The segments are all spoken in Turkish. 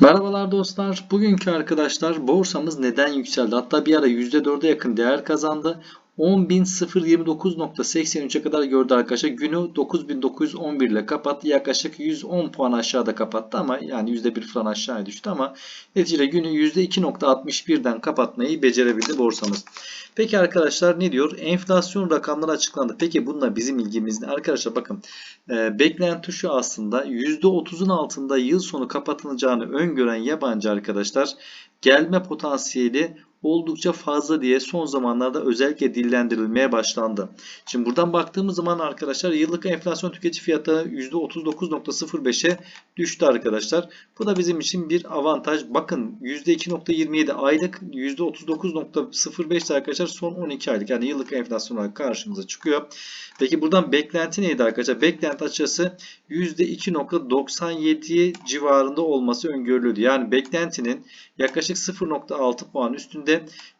Merhabalar dostlar. Bugünkü arkadaşlar borsamız neden yükseldi? Hatta bir ara %4'e yakın değer kazandı. 10.029.83'e kadar gördü arkadaşlar. Günü 9.911 ile kapattı. Yaklaşık 110 puan aşağıda kapattı ama yani %1 falan aşağıya düştü ama neticede günü %2.61'den kapatmayı becerebildi borsamız. Peki arkadaşlar ne diyor? Enflasyon rakamları açıklandı. Peki bununla bizim ilgimiz ne? Arkadaşlar bakın e, beklenti şu aslında %30'un altında yıl sonu kapatılacağını öngören yabancı arkadaşlar gelme potansiyeli oldukça fazla diye son zamanlarda özellikle dillendirilmeye başlandı. Şimdi buradan baktığımız zaman arkadaşlar yıllık enflasyon tüketici fiyatı %39.05'e düştü arkadaşlar. Bu da bizim için bir avantaj. Bakın %2.27 aylık %39.05 arkadaşlar son 12 aylık yani yıllık enflasyon olarak karşımıza çıkıyor. Peki buradan beklenti neydi arkadaşlar? Beklenti açıkçası %2.97 civarında olması öngörülüyordu. Yani beklentinin yaklaşık 0.6 puan üstünde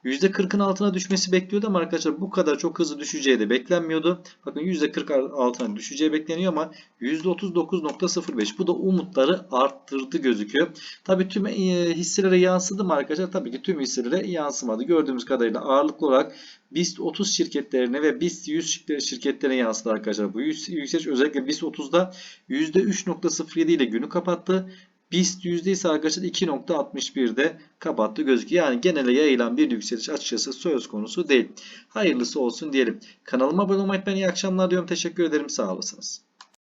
%40'ın altına düşmesi bekliyordu ama arkadaşlar bu kadar çok hızlı düşeceği de beklenmiyordu. Bakın %40 altına düşeceği bekleniyor ama %39.05 bu da umutları arttırdı gözüküyor. Tabii tüm e, hisselere yansıdı mı arkadaşlar? Tabii ki tüm hisselere yansımadı. Gördüğümüz kadarıyla ağırlıklı olarak BIST 30 şirketlerine ve BIST 100 şirketlerine yansıdı arkadaşlar. Bu yükseliş özellikle BIST 30'da %3.07 ile günü kapattı. BIST yüzde ise arkadaşlar 2.61'de kapattı gözüküyor. Yani genele yayılan bir yükseliş açıkçası söz konusu değil. Hayırlısı olsun diyelim. Kanalıma abone olmayı unutmayın. İyi akşamlar diyorum. Teşekkür ederim. Sağ olasınız.